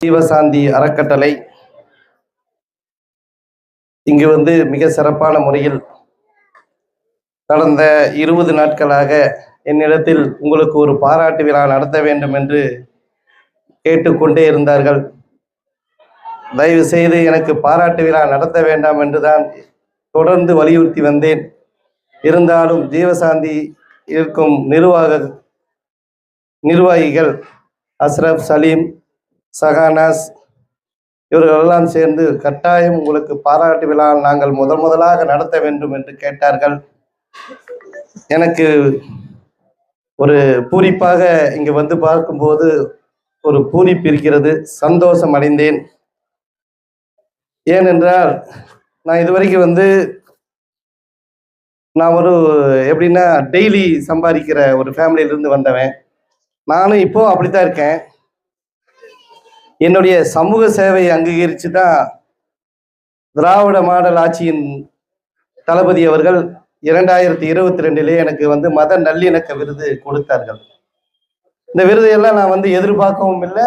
ஜீவசாந்தி அறக்கட்டளை இங்கு வந்து மிக சிறப்பான முறையில் கடந்த இருபது நாட்களாக என்னிடத்தில் உங்களுக்கு ஒரு பாராட்டு விழா நடத்த வேண்டும் என்று கேட்டுக்கொண்டே இருந்தார்கள். தயவு செய்து எனக்கு பாராட்டு விழா நடத்த வேண்டாம் என்று தான் தொடர்ந்து வலியுறுத்தி வந்தேன். இருந்தாலும் ஜீவசாந்தி இருக்கும் நிர்வாக நிர்வாகிகள் அஸ்ரப் சலீம் சகானாஸ். இவர்களெல்லாம் சேர்ந்து கட்டாயம் உங்களுக்கு பாராட்டு விழா நாங்கள் முதல் முதலாக நடத்த வேண்டும் என்று கேட்டார்கள். எனக்கு ஒரு பூரிப்பாக இங்கு வந்து பார்க்கும்போது ஒரு பூரிப்பு இருக்கிறது. சந்தோஷம் அடைந்தேன். ஏனென்றால் நான் இதுவரைக்கும் வந்து நான் ஒரு எப்படின்னா டெய்லி சம்பாதிக்கிற ஒரு ஃபேமிலியிலிருந்து வந்தவன். நானும் இப்போ அப்படித்தான் இருக்கேன். என்னுடைய சமூக சேவையை அங்கீகரித்து தான் திராவிட மாடல் ஆட்சியின் தளபதி அவர்கள் இரண்டாயிரத்தி இருபத்தி ரெண்டிலே எனக்கு வந்து மத நல்லிணக்க விருது கொடுத்தார்கள். இந்த விருதையெல்லாம் நான் வந்து எதிர்பார்க்கவும் இல்லை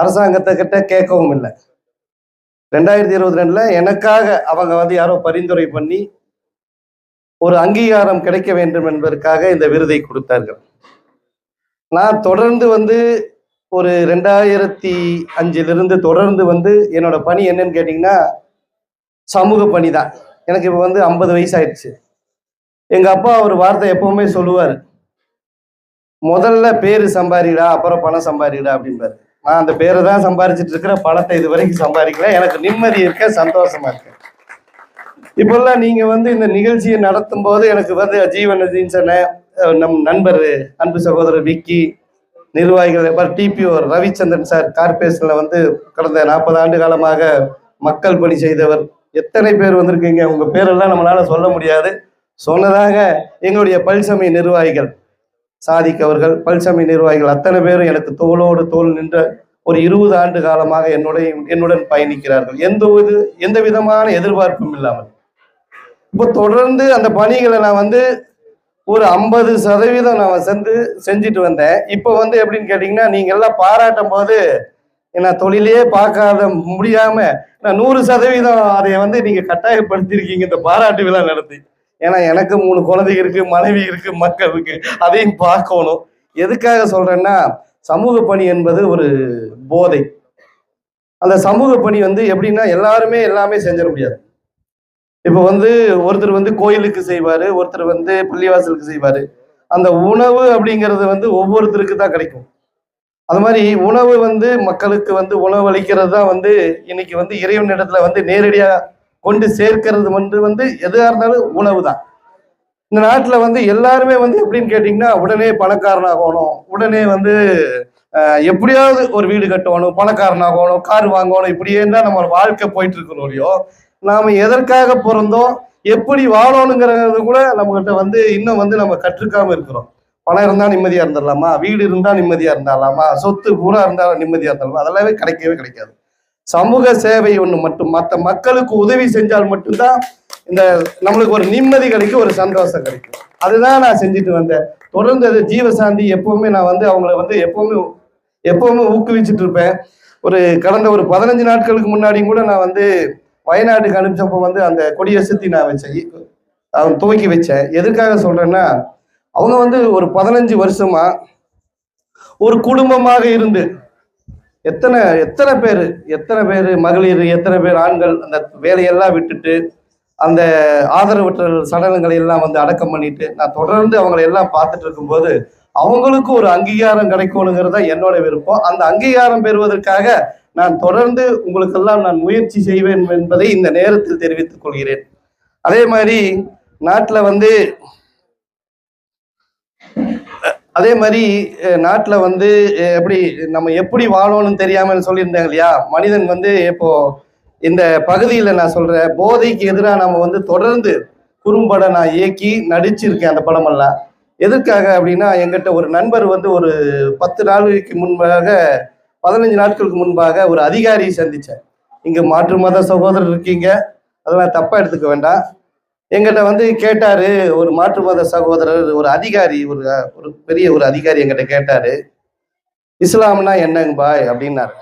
அரசாங்கத்தை கிட்ட கேட்கவும் இல்லை. ரெண்டாயிரத்தி இருபத்தி ரெண்டுல எனக்காக அவங்க வந்து யாரோ பரிந்துரை பண்ணி ஒரு அங்கீகாரம் கிடைக்க வேண்டும் என்பதற்காக இந்த விருதை கொடுத்தார்கள். நான் தொடர்ந்து வந்து ஒரு ரெண்டாயிரத்தி அஞ்சிலிருந்து தொடர்ந்து வந்து என்னோட பணி என்னன்னு கேட்டிங்கன்னா சமூக பணி தான் எனக்கு இப்போ வந்து ஐம்பது வயசு ஆயிடுச்சு எங்கள் அப்பா ஒரு வார்த்தை எப்பவுமே சொல்லுவார். முதல்ல பேர் சம்பாதிடா அப்புறம் பணம் சம்பாதிடா அப்படின்பாரு நான் அந்த பேரை தான் சம்பாரிச்சிட்டு இருக்கிற பணத்தை இது வரைக்கும் சம்பாதிக்கல. எனக்கு நிம்மதி இருக்க சந்தோஷமா இருக்கு. இப்பெல்லாம் நீங்க வந்து இந்த நிகழ்ச்சியை நடத்தும் போது எனக்கு வந்து ஜீவன் சொன்ன நம் நண்பர் அன்பு சகோதரர் விக்கி நிர்வாகிகள் அப்புறம் டிபிஓ ரவிச்சந்திரன் சார் கார்பரேஷனில் வந்து கடந்த நாற்பது ஆண்டு காலமாக மக்கள் பணி செய்தவர். எத்தனை பேர் வந்திருக்கீங்க? உங்கள் பேரெல்லாம் நம்மளால் சொல்ல முடியாது. சொன்னதாக எங்களுடைய பல்சமய நிர்வாகிகள் சாதிக் அவர்கள் பல்சமய நிர்வாகிகள் அத்தனை பேரும் எனக்கு தோளோடு தோல் நின்ற ஒரு இருபது ஆண்டு காலமாக என்னுடைய என்னுடன் பயணிக்கிறார்கள். எந்த ஒரு எந்த விதமான எதிர்பார்ப்பும் இல்லாமல். இப்போ தொடர்ந்து அந்த பணிகளை நான் வந்து ஒரு ஐம்பது சதவீதம் நான் செஞ்சு செஞ்சுட்டு வந்தேன். இப்போ வந்து எப்படின்னு கேட்டிங்கன்னா நீங்க எல்லாம் பாராட்டும் போது நான் தொழிலே பார்க்காத முடியாம நான் நூறு சதவீதம் அதை வந்து நீங்கள் கட்டாயப்படுத்தியிருக்கீங்க இந்த பாராட்டு விழா நடத்தி. ஏன்னா எனக்கு மூணு குழந்தைங்க இருக்கு மனைவி இருக்கு மக்கள் இருக்கு. அதையும் பார்க்கணும். எதுக்காக சொல்றேன்னா சமூக பணி என்பது ஒரு போதை. அந்த சமூக பணி வந்து எப்படின்னா எல்லாருமே எல்லாமே செஞ்சிட முடியாது. இப்போ வந்து ஒருத்தர் வந்து கோயிலுக்கு செய்வாரு ஒருத்தர் வந்து பள்ளிவாசலுக்கு செய்வாரு. அந்த உணவு அப்படிங்கிறது வந்து ஒவ்வொருத்தருக்கு தான் கிடைக்கும். அது மாதிரி உணவு வந்து மக்களுக்கு வந்து உணவு அளிக்கிறது தான் வந்து இன்னைக்கு வந்து இறைவனிடத்துல வந்து நேரடியா கொண்டு சேர்க்கிறது வந்து வந்து எதுவாக இருந்தாலும் உணவு தான். இந்த நாட்டில் வந்து எல்லாருமே வந்து எப்படின்னு கேட்டிங்கன்னா உடனே பணக்காரனாகணும் உடனே வந்து எப்படியாவது ஒரு வீடு கட்டணும் பணக்காரனாகணும் கார் வாங்கணும் இப்படியே தான் நம்ம வாழ்க்கை போயிட்டு இருக்கிறோம் இல்லையோ. நாம எதற்காக பிறந்தோம் எப்படி வாழணுங்கிறது கூட நம்மகிட்ட வந்து இன்னும் வந்து நம்ம கற்றுக்காம இருக்கிறோம். பணம் இருந்தா நிம்மதியா இருந்துடலாமா? வீடு இருந்தா நிம்மதியா இருந்தாலாமா சொத்து பூரா இருந்தாலும் நிம்மதியா இருந்தாலுமா அதெல்லாமே கிடைக்கவே கிடைக்காது. சமூக சேவை ஒண்ணு மட்டும் மற்ற மக்களுக்கு உதவி செஞ்சால் மட்டும்தான் இந்த நம்மளுக்கு ஒரு நிம்மதி கிடைக்கும் ஒரு சந்தோஷம் கிடைக்கும். அதுதான் நான் செஞ்சுட்டு வந்தேன். தொடர்ந்து அது ஜீவசாந்தி எப்பவுமே நான் வந்து அவங்கள வந்து எப்பவுமே எப்பவுமே ஊக்குவிச்சுட்டு இருப்பேன். ஒரு கடந்த ஒரு பதினஞ்சு நாட்களுக்கு முன்னாடியும் கூட நான் வந்து வயநாட்டுக்கு அனுப்பிச்சப்போ வந்து அந்த கொடியை சுத்தி நான் வச்சேன். அவன் துவக்கி வச்சேன். எதுக்காக சொல்றேன்னா அவங்க வந்து ஒரு பதினஞ்சு வருஷமா ஒரு குடும்பமாக இருந்து எத்தனை எத்தனை பேர் எத்தனை பேர் மகளிர் எத்தனை பேர் ஆண்கள் அந்த வேலையெல்லாம் விட்டுட்டு அந்த ஆதரவற்ற சடலங்களை எல்லாம் வந்து அடக்கம் பண்ணிட்டு நான் தொடர்ந்து அவங்களை எல்லாம் பார்த்துட்டு இருக்கும்போது அவங்களுக்கு ஒரு அங்கீகாரம் கிடைக்கணுங்கிறது தான் என்னோட விருப்பம். அந்த அங்கீகாரம் பெறுவதற்காக நான் தொடர்ந்து உங்களுக்கெல்லாம் நான் முயற்சி செய்வேன் என்பதை இந்த நேரத்தில் தெரிவித்துக் கொள்கிறேன். அதே மாதிரி நாட்டில் வந்து அதே மாதிரி நாட்டில் வந்து எப்படி நம்ம எப்படி வாழணும்னு தெரியாமல் சொல்லியிருந்தாங்க இல்லையா? மனிதன் வந்து இப்போ இந்த பகுதியில் நான் சொல்கிறேன் போதைக்கு எதிராக நம்ம வந்து தொடர்ந்து குறும்பட நான் இயக்கி நடிச்சிருக்கேன் அந்த படமெல்லாம். எதற்காக அப்படின்னா எங்கிட்ட ஒரு நண்பர் வந்து ஒரு பத்து நாளுக்கு முன்பாக பதினஞ்சு நாட்களுக்கு முன்பாக ஒரு அதிகாரியை சந்தித்தேன். இங்கே மாற்று மத சகோதரர் இருக்கீங்க. அதெல்லாம் தப்பாக எடுத்துக்க வேண்டாம். எங்கிட்ட வந்து கேட்டார் ஒரு மாற்று மத சகோதரர் ஒரு அதிகாரி ஒரு ஒரு பெரிய ஒரு அதிகாரி எங்கிட்ட கேட்டார். இஸ்லாம்னா என்னங்க பாய்? அப்படின்னாரு.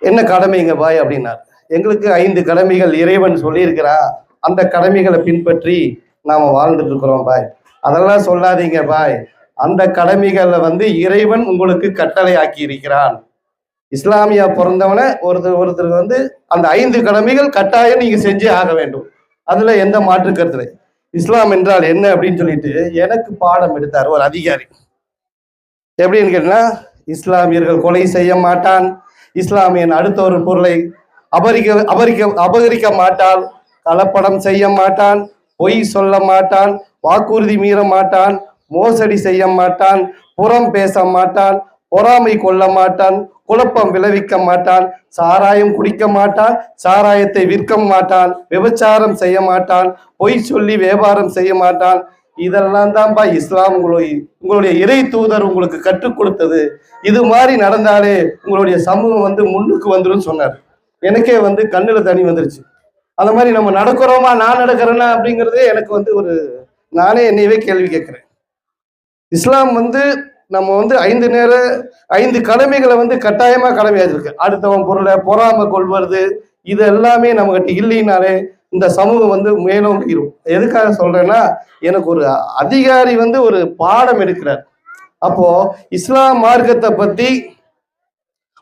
என்ன கடமைங்க பாய்? அப்படின்னார். எங்களுக்கு ஐந்து கடமைகள் இறைவன் சொல்லியிருக்கிறான் அந்த கடமைகளை பின்பற்றி நாம் வாழ்ந்துட்டு இருக்கிறோம் பாய். அதெல்லாம் சொல்லாதீங்க பாய். அந்த கடமைகளை வந்து இறைவன் உங்களுக்கு கட்டளை ஆக்கி இருக்கிறான். இஸ்லாமியா பிறந்தவன ஒருத்தர் ஒருத்தர் வந்து அந்த ஐந்து கடமைகள் கட்டாயம் நீங்க செஞ்சே ஆக வேண்டும். அதுல எந்த மாற்று கருத்துல? இஸ்லாம் என்றால் என்ன அப்படின்னு சொல்லிட்டு எனக்கு பாடம் எடுத்தார் ஒரு அதிகாரி. எப்படின்னு கேட்டீங்கன்னா இஸ்லாமியர்கள் கொலை செய்ய மாட்டான். இஸ்லாமியன் அடுத்த ஒரு பொருளை அபரிக்க அபரிக்க அபகரிக்க மாட்டான். கலப்படம் செய்ய மாட்டான். பொய் சொல்ல மாட்டான். வாக்குறுதி மீற மாட்டான். மோசடி செய்ய மாட்டான் புறம் பேச மாட்டான் பொறாமை கொள்ள மாட்டான் குழப்பம் விளைவிக்க மாட்டான் சாராயம் குடிக்க மாட்டான் சாராயத்தை விற்க மாட்டான் விபச்சாரம் செய்ய மாட்டான் பொய் சொல்லி வியாபாரம் செய்ய மாட்டான். இதெல்லாம் தான்ப்பா இஸ்லாம் உங்களுடைய உங்களுடைய இறை தூதர் உங்களுக்கு கற்றுக் கொடுத்தது. இது மாதிரி நடந்தாலே உங்களுடைய சமூகம் வந்து முன்னுக்கு வந்துடும் சொன்னார். எனக்கே வந்து கண்ணில் தனி வந்துருச்சு. அந்த மாதிரி நம்ம நடக்கிறோமா நான் நடக்கிறேன்னா அப்படிங்கிறதே எனக்கு வந்து ஒரு நானே என்னையவே கேள்வி கேட்குறேன். இஸ்லாம் வந்து நம்ம வந்து ஐந்து நேர ஐந்து கடமைகளை வந்து கட்டாயமா கடமையாச்சிருக்கு அடுத்தவன் பொருளை பொறாம கொள்வது இது எல்லாமே நம்மகிட்ட இல்லைனாலே இந்த சமூகம் வந்து மேலோங்கிரும் எதுக்காக சொல்றேன்னா எனக்கு ஒரு அதிகாரி வந்து ஒரு பாடம் எடுக்கிறார். அப்போ இஸ்லாம் மார்க்கத்தை பத்தி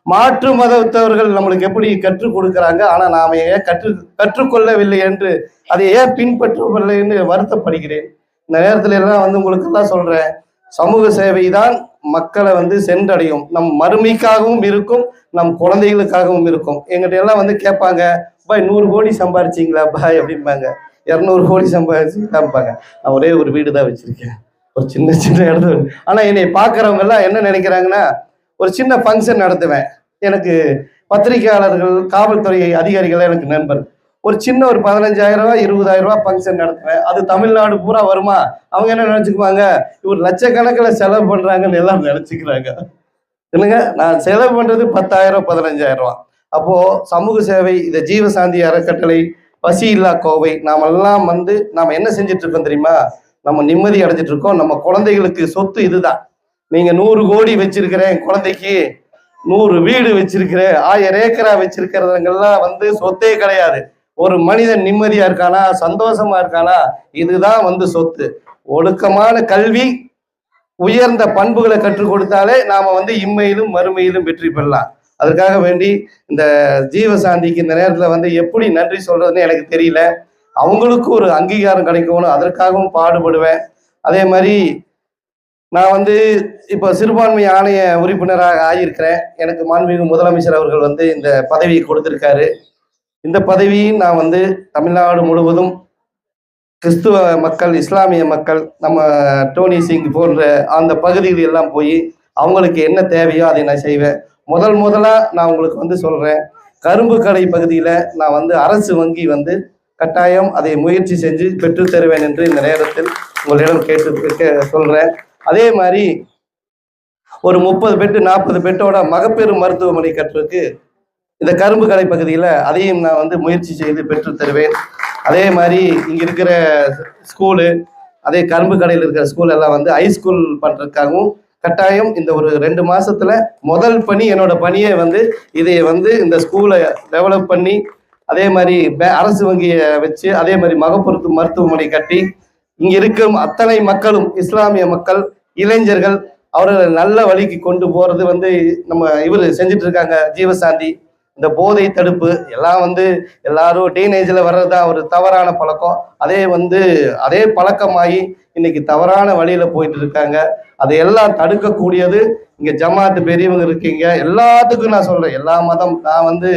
மாற்று மதத்தவர்கள் நம்மளுக்கு எப்படி கற்றுக் கொடுக்குறாங்க? ஆனா நாம ஏன் கற்று கற்றுக்கொள்ளவில்லை என்று அதை ஏன் பின்பற்றவில்லை என்று வருத்தப்படுகிறேன். இந்த நேரத்துல எல்லாம் வந்து உங்களுக்கு எல்லாம் சொல்றேன். சமூக சேவை தான் மக்களை வந்து சென்றடையும். நம் மறுமைக்காகவும் இருக்கும் நம் குழந்தைகளுக்காகவும் இருக்கும். எங்கிட்ட எல்லாம் வந்து கேட்பாங்க பாய் நூறு கோடி சம்பாரிச்சிங்களா பாய்? அப்படிம்பாங்க. இரநூறு கோடி சம்பாதிச்சுட்டாம்பாங்க நான் ஒரே ஒரு வீடு தான் வச்சிருக்கேன். ஒரு சின்ன சின்ன இடத்துல. ஆனால் என்னை பார்க்குறவங்க எல்லாம் என்ன நினைக்கிறாங்கன்னா ஒரு சின்ன ஃபங்க்ஷன் நடத்துவேன். எனக்கு பத்திரிகையாளர்கள் காவல்துறை அதிகாரிகள் எனக்கு நண்பர் ஒரு சின்ன ஒரு பதினஞ்சாயிரம் ரூபாய் இருபதாயிரம் ரூபாய் ஃபங்க்ஷன் நடத்துவேன். அது தமிழ்நாடு பூரா வருமா? அவங்க என்ன நினைச்சுக்குவாங்க? இவர் லட்சக்கணக்கில் செலவு பண்ணுறாங்கன்னு எல்லாம் நினச்சிக்கிறாங்க. இல்லைங்க நான் செலவு பண்ணுறது பத்தாயிரம் பதினஞ்சாயிரம் ரூபா அப்போது சமூக சேவை இந்த ஜீவசாந்தி அறக்கட்டளை பசி இல்லா கோவை நாமெல்லாம் வந்து நாம் என்ன செஞ்சுட்டு இருக்கோம் தெரியுமா? நம்ம நிம்மதி அடைஞ்சிட்டு இருக்கோம் நம்ம குழந்தைகளுக்கு சொத்து இதுதான். நீங்க நூறு கோடி வச்சிருக்கிறேன் குழந்தைக்கு. நூறு வீடு வச்சிருக்கிறேன். ஆயிரம் ஏக்கரா வச்சிருக்கிறதுங்கெல்லாம் வந்து சொத்தே கிடையாது. ஒரு மனிதன் நிம்மதியா இருக்கானா சந்தோஷமா இருக்கானா? இதுதான் வந்து சொத்து. ஒழுக்கமான கல்வி உயர்ந்த பண்புகளை கற்றுக் கொடுத்தாலே நாம வந்து இம்மையிலும் மறுமையிலும் வெற்றி பெறலாம். அதற்காக வேண்டி இந்த ஜீவசாந்திக்கு இந்த நேரத்துல வந்து எப்படி நன்றி சொல்றதுன்னு எனக்கு தெரியல. அவங்களுக்கு ஒரு அங்கீகாரம் கிடைக்கணும் அதற்காகவும் பாடுபடுவேன். அதே மாதிரி நான் வந்து இப்போ சிறுபான்மை ஆணைய உறுப்பினராக ஆகியிருக்கிறேன். எனக்கு மாண்புமிகு முதலமைச்சர் அவர்கள் வந்து இந்த பதவியை கொடுத்திருக்காரு. இந்த பதவியும் நான் வந்து தமிழ்நாடு முழுவதும் கிறிஸ்துவ மக்கள் இஸ்லாமிய மக்கள் நம்ம டோனி சிங் போன்ற அந்த பகுதிகள் எல்லாம் போய் அவங்களுக்கு என்ன தேவையோ அதை நான் செய்வேன். முதல் முதலாக நான் உங்களுக்கு வந்து சொல்கிறேன் கரும்பு கடை பகுதியில் நான் வந்து அரசு வங்கி வந்து கட்டாயம் அதை முயற்சி செஞ்சு பெற்று தருவேன் என்று இந்த நேரத்தில் உங்களிடம் கேட்டு சொல்கிறேன் அதே மாதிரி ஒரு முப்பது பெட்டு நாற்பது பெட்டோட மகப்பேறு மருத்துவமனை கட்டுறதுக்கு இந்த கரும்பு கடை பகுதியில் அதையும் நான் வந்து முயற்சி செய்து பெற்று தருவேன். அதே மாதிரி இங்கே இருக்கிற ஸ்கூலு அதே கரும்பு கடையில் இருக்கிற ஸ்கூல் எல்லாம் வந்து ஹை ஸ்கூல் பண்ணுறதுக்காகவும் கட்டாயம் இந்த ஒரு ரெண்டு மாசத்துல முதல் பணி என்னோட பணியை வந்து இதை வந்து இந்த ஸ்கூலை டெவலப் பண்ணி அதே மாதிரி பே- அரசு வங்கியை வச்சு அதே மாதிரி மகப்பொருத்து மருத்துவமனை கட்டி இங்க இருக்கும் அத்தனை மக்களும் இஸ்லாமிய மக்கள் இளைஞர்கள் அவர்களை நல்ல வழிக்கு கொண்டு போறது வந்து நம்ம இவர் செஞ்சுட்டு இருக்காங்க ஜீவசாந்தி. இந்த போதை தடுப்பு எல்லாம் வந்து எல்லாரும் டினேஜில் வர்றது தான் ஒரு தவறான பழக்கம். அதே வந்து அதே பழக்கமாகி இன்னைக்கு தவறான வழியில் போயிட்டு இருக்காங்க. அதையெல்லாம் தடுக்கக்கூடியது இங்கே ஜமாத்து பெரியவங்க இருக்கீங்க. எல்லாத்துக்கும் நான் சொல்கிறேன் எல்லா மதம் நான் வந்து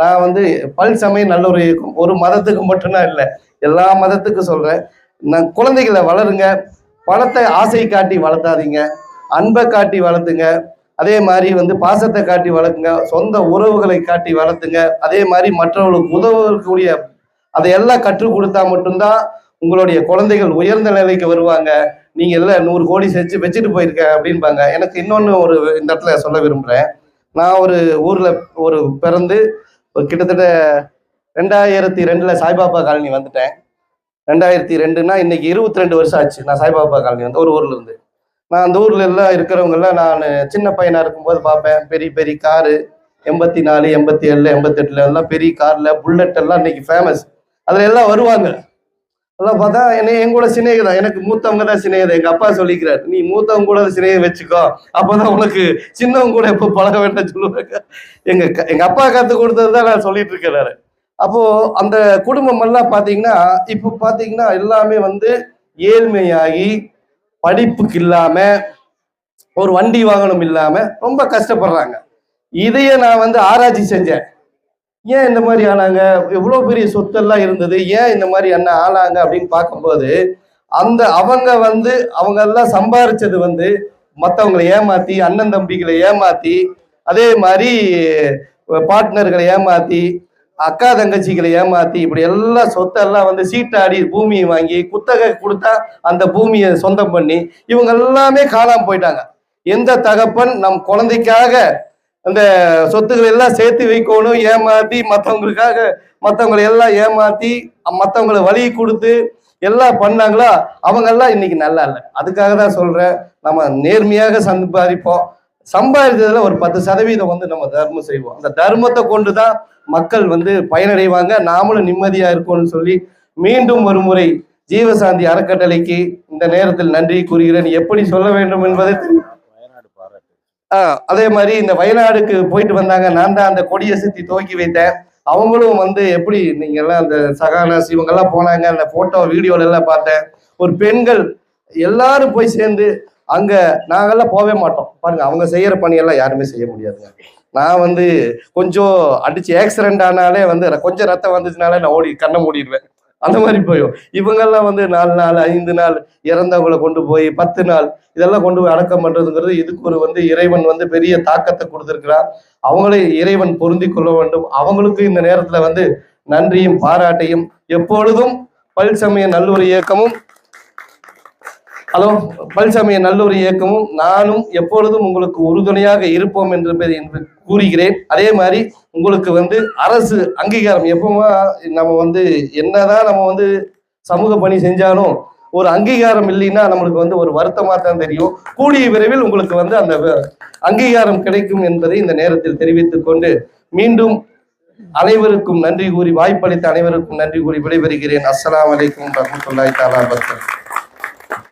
நான் வந்து பல் சமயம் நல்ல ஒரு இயக்கம் ஒரு மதத்துக்கு மட்டும்தான் இல்லை. எல்லா மதத்துக்கும் சொல்கிறேன் நான் குழந்தைகளை வளருங்க. பணத்தை ஆசை காட்டி வளர்த்தாதீங்க. அன்பை காட்டி வளர்த்துங்க. அதே மாதிரி வந்து பாசத்தை காட்டி வளர்க்குங்க சொந்த உறவுகளை காட்டி வளர்த்துங்க. அதே மாதிரி மற்றவர்களுக்கு உதவக்கூடிய அதையெல்லாம் கற்றுக் கொடுத்தா மட்டும்தான் உங்களுடைய குழந்தைகள் உயர்ந்த நிலைக்கு வருவாங்க. நீங்க எல்லாம் நூறு கோடி செஞ்சு வச்சுட்டு போயிருக்க அப்படின்பாங்க எனக்கு இன்னொன்று ஒரு இந்த இடத்துல சொல்ல விரும்புகிறேன் நான் ஒரு ஊரில் ஒரு பிறந்து ஒரு கிட்டத்தட்ட ரெண்டாயிரத்தி ரெண்டில் சாய்பாபா காலனி வந்துட்டேன். ரெண்டாயிரத்தி ரெண்டுனா இன்னைக்கு இருபத்தி ரெண்டு வருஷம் ஆச்சு. நான் சாய்பாபா காலனி வந்து ஒரு ஊர்ல இருந்து. நான் அந்த ஊர்ல எல்லாம் இருக்கிறவங்கெல்லாம் நான் சின்ன பையனா இருக்கும்போது பார்ப்பேன். பெரிய பெரிய காரு எண்பத்தி நாலு எண்பத்தி ஏழு எண்பத்தி எட்டுல எல்லாம் பெரிய கார்ல புல்லட் எல்லாம் இன்னைக்கு ஃபேமஸ் அதுல எல்லாம் வருவாங்க. அதெல்லாம் பார்த்தா என்ன என் கூட சிநேகிதம் எனக்கு மூத்தவங்க தான் சிநேகிதம் எங்க அப்பா சொல்லிக்கிறார் நீ மூத்தவங்க கூட சிநேகம் வச்சுக்கோ. அப்பதான் உனக்கு சின்னவங்க கூட எப்போ பழக வேண்டாம் சொல்லுவாங்க. எங்க க- எங்க அப்பா கத்து கொடுத்தது தான் நான் சொல்லிட்டு இருக்கிறாரு அப்போ அந்த குடும்பம் எல்லாம் பாத்தீங்கன்னா இப்போ பாத்தீங்கன்னா எல்லாமே வந்து ஏழ்மையாகி படிப்புக்கு இல்லாம ஒரு வண்டி வாகனம் இல்லாம ரொம்ப கஷ்டப்படுறாங்க. இதையே நான் வந்து ஆராய்ச்சி செஞ்சேன். ஏன் இந்த மாதிரி ஆனாங்க? எவ்வளோ பெரிய சொத்தெல்லாம் இருந்தது. ஏன் இந்த மாதிரி என்ன ஆனாங்க அப்படின்னு பார்க்கும்போது அந்த அவங்க வந்து அவங்க எல்லாம் சம்பாரிச்சது வந்து மற்றவங்களை ஏமாத்தி அண்ணன் தம்பிகளை ஏமாத்தி அதே மாதிரி பார்ட்னர்களை ஏமாத்தி அக்கா தங்கச்சிகளை ஏமாத்தி இப்படி எல்லா சொத்தெல்லாம் வந்து சீட்டாடி பூமியை வாங்கி குத்தகை கொடுத்தா அந்த பூமியை சொந்தம் பண்ணி இவங்க எல்லாமே காணாம போயிட்டாங்க. எந்த தகப்பன் நம் குழந்தைக்காக அந்த சொத்துக்களை எல்லாம் சேர்த்து வைக்கணும் ஏமாத்தி மற்றவங்களுக்காக மற்றவங்களை எல்லாம் ஏமாத்தி மற்றவங்களை வழி கொடுத்து எல்லாம் பண்ணாங்களா? அவங்க எல்லாம் இன்னைக்கு நல்லா இல்லை. அதுக்காக தான் சொல்றேன். நம்ம நேர்மையாக சம்பாதிப்போம். சம்பாதித்ததுல ஒரு பத்து சதவீதம் வந்து நம்ம தர்மம் செய்வோம். அந்த தர்மத்தை கொண்டு தான் மக்கள் வந்து பயனடைவாங்க. நாமளும் நிம்மதியா இருக்கோம்னு சொல்லி மீண்டும் ஒரு முறை ஜீவசாந்தி அறக்கட்டளைக்கு இந்த நேரத்தில் நன்றி கூறுகிறேன். எப்படி சொல்ல வேண்டும் என்பதை? ஆஹ் அதே மாதிரி இந்த வயநாடுக்கு போயிட்டு வந்தாங்க. நான் தான் அந்த கொடியை சுத்தி துவக்கி வைத்தேன். அவங்களும் வந்து எப்படி நீங்க எல்லாம் அந்த சகானாஸ் இவங்க எல்லாம் போனாங்க. அந்த போட்டோ வீடியோல எல்லாம் பார்த்தேன். ஒரு பெண்கள் எல்லாரும் போய் சேர்ந்து அங்க நாங்கெல்லாம் போகவே மாட்டோம். பாருங்க அவங்க செய்யற பணியெல்லாம் யாருமே செய்ய முடியாதுங்க. நான் வந்து கொஞ்சம் அடிச்சு ஆக்சிடென்ட் ஆனாலே வந்து ர- கொஞ்சம் ரத்தம் வந்துச்சுனாலே நான் ஓடி கண்ணை மூடிடுவேன். அந்த மாதிரி போயும் இவங்கெல்லாம் வந்து நாலு நாள் ஐந்து நாள் இறந்தவங்களை கொண்டு போய் பத்து நாள் இதெல்லாம் கொண்டு போய் அடக்கம் பண்றதுங்கிறது இதுக்கு ஒரு வந்து இறைவன் வந்து பெரிய தாக்கத்தை கொடுத்துருக்கிறான். அவங்களே இறைவன் பொருந்தி கொள்ள வேண்டும். அவங்களுக்கு இந்த நேரத்துல வந்து நன்றியும் பாராட்டையும் எப்பொழுதும் பல் சமய நல்லுறை இயக்கமும் ஹலோ பல்சமய நல்லொரு இயக்கமும் நானும் எப்பொழுதும் உங்களுக்கு உறுதுணையாக இருப்போம் என்று என்று கூறுகிறேன். அதே மாதிரி உங்களுக்கு வந்து அரசு அங்கீகாரம் எப்பவுமா நம்ம வந்து என்னதான் நம்ம வந்து சமூக பணி செஞ்சாலும் ஒரு அங்கீகாரம் இல்லைன்னா நம்மளுக்கு வந்து ஒரு வருத்தமாக தான் தெரியும். கூடிய விரைவில் உங்களுக்கு வந்து அந்த அங்கீகாரம் கிடைக்கும் என்பதை இந்த நேரத்தில் தெரிவித்துக் கொண்டு மீண்டும் அனைவருக்கும் நன்றி கூறி வாய்ப்பளித்த அனைவருக்கும் நன்றி கூறி விடைபெறுகிறேன். அஸ்லாம் அலைக்கும் ரஹமத்துல்லாய் தாலா